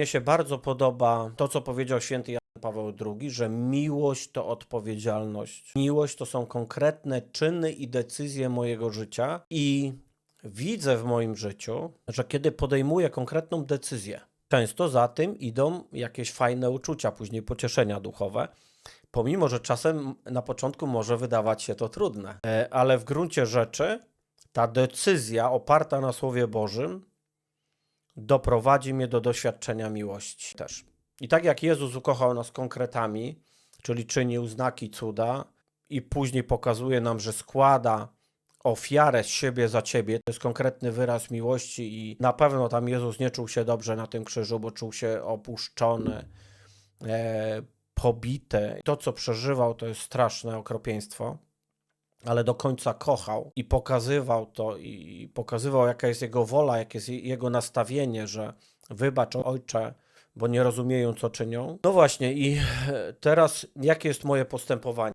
mnie się bardzo podoba to, co powiedział święty Jan Paweł II, że miłość to odpowiedzialność. Miłość to są konkretne czyny i decyzje mojego życia i widzę w moim życiu, że kiedy podejmuję konkretną decyzję, często za tym idą jakieś fajne uczucia, później pocieszenia duchowe. Pomimo, że czasem na początku może wydawać się to trudne, E, ale w gruncie rzeczy ta decyzja oparta na Słowie Bożym doprowadzi mnie do doświadczenia miłości też. I tak jak Jezus ukochał nas konkretami, czyli czynił znaki cuda i później pokazuje nam, że składa ofiarę z siebie za ciebie, to jest konkretny wyraz miłości i na pewno tam Jezus nie czuł się dobrze na tym krzyżu, bo czuł się opuszczony, e, pobity. To, co przeżywał, to jest straszne okropieństwo ale do końca kochał i pokazywał to, i pokazywał, jaka jest jego wola, jakie jest jego nastawienie, że wybacz ojcze, bo nie rozumieją, co czynią. No właśnie, i teraz jakie jest moje postępowanie?